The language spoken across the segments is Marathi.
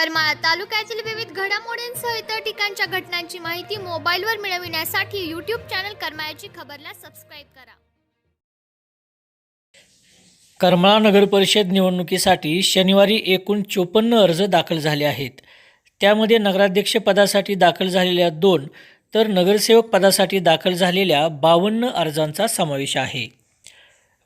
करमाळा तालुक्यातील विविध घडामोडींसह इतर ठिकाणच्या घटनांची माहिती मोबाईलवर मिळविण्यासाठी यूट्यूब चॅनल करमाळ्याची खबरला सबस्क्राईब करा. करमाळा नगर परिषद निवडणुकीसाठी शनिवारी एकूण चोपन्न अर्ज दाखल झाले आहेत. त्यामध्ये नगराध्यक्ष पदासाठी दाखल झालेल्या दोन तर नगरसेवक पदासाठी दाखल झालेल्या बावन्न अर्जांचा समावेश आहे.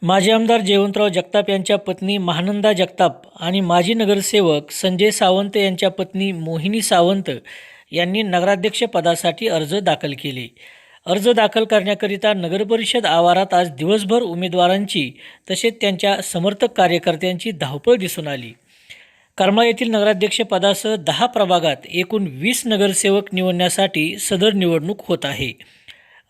माजी आमदार जयवंतराव जगताप यांच्या पत्नी महानंदा जगताप आणि माजी नगरसेवक संजय सावंत यांच्या पत्नी मोहिनी सावंत यांनी नगराध्यक्षपदासाठी अर्ज दाखल केले. अर्ज दाखल करण्याकरिता नगरपरिषद आवारात आज दिवसभर उमेदवारांची तसेच त्यांच्या समर्थक कार्यकर्त्यांची धावपळ दिसून आली. कर्मा येथील नगराध्यक्षपदासह दहा प्रभागात एकूण वीस नगरसेवक निवडण्यासाठी सदर निवडणूक होत आहे.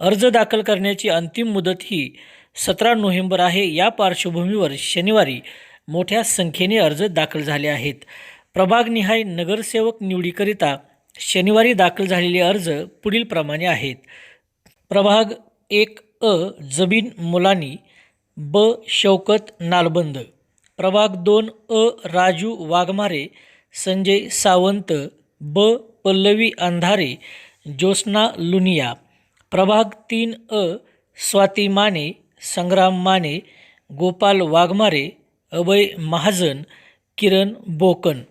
अर्ज दाखल करण्याची अंतिम मुदत ही सतरा नोव्हेंबर आहे. या पार्श्वभूमीवर शनिवारी मोठ्या संख्येने अर्ज दाखल झाले आहेत. प्रभागनिहाय नगरसेवक निवडीकरिता शनिवारी दाखल झालेले अर्ज पुढीलप्रमाणे आहेत. प्रभाग एक अ जबीन मुलानी ब शौकत नालबंद. प्रभाग दोन अ राजू वाघमारे संजय सावंत ब पल्लवी अंधारे ज्योत्स्ना लुनिया. प्रभाग तीन अ स्वाती माने संग्राम माने गोपाल वाघमारे अभय महाजन किरण बोकन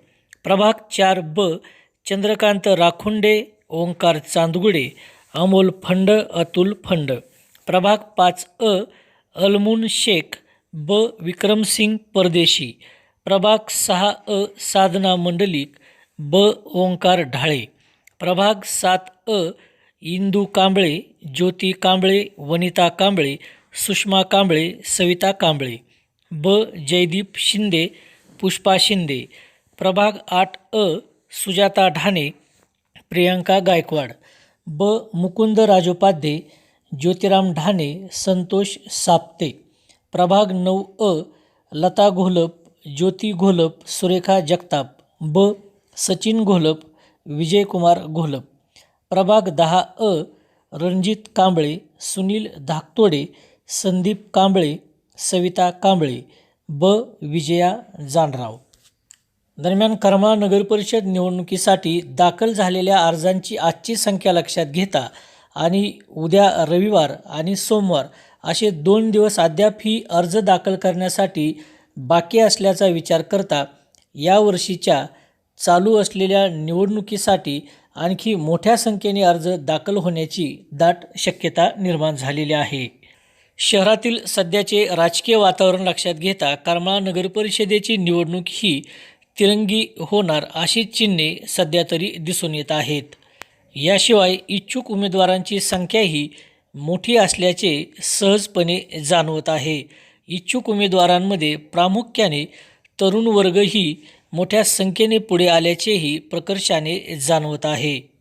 प्रभाग चार ब चंद्रकांत राखुंडे ओंकार चांदगुडे अमोल फंड अतुल फंड. प्रभाग पाच अ अलमुन शेख ब विक्रमसिंग परदेशी. प्रभाग सहा अ साधना मंडलिक ब ओंकार ढाळे. प्रभाग सात अ इंदू कांबळे ज्योती कांबळे वनिता कांबळे सुषमा कांबळे सविता कांबळे ब. जयदीप शिंदे पुष्पा शिंदे प्रभाग आठ अ. सुजाता ढाणे प्रियंका गायकवाड ब. मुकुंद राजोपाध्ये ज्योतिराम ढाणे संतोष साप्ते प्रभाग नऊ अ. लता घोलप ज्योती घोलप सुरेखा जगताप ब. सचिन घोलप विजयकुमार घोलप प्रभाग दहा अ. रणजित कांबळे सुनील धाकतोडे संदीप कांबळे सविता कांबळे ब. विजया जानराव दरम्यान करमाळा नगरपरिषद निवडणुकीसाठी दाखल झालेल्या अर्जांची आजची संख्या लक्षात घेता आणि उद्या रविवार आणि सोमवार असे दोन दिवस अद्याप ही अर्ज दाखल करण्यासाठी बाकी असल्याचा विचार करता यावर्षीच्या चालू असलेल्या निवडणुकीसाठी आणखी मोठ्या संख्येने अर्ज दाखल होण्याची दाट शक्यता निर्माण झालेली आहे. शहरातील सध्याचे राजकीय वातावरण लक्षात घेता करमाळा नगरपरिषदेची निवडणूक ही तिरंगी होणार अशी चिन्हे सध्या तरी दिसून येत आहेत. याशिवाय इच्छुक उमेदवारांची संख्याही मोठी असल्याचे सहजपणे जाणवत आहे. इच्छुक उमेदवारांमध्ये प्रामुख्याने तरुण वर्गही मोठ्या संख्येने पुढे आल्याचेही प्रकर्षाने जाणवत आहे.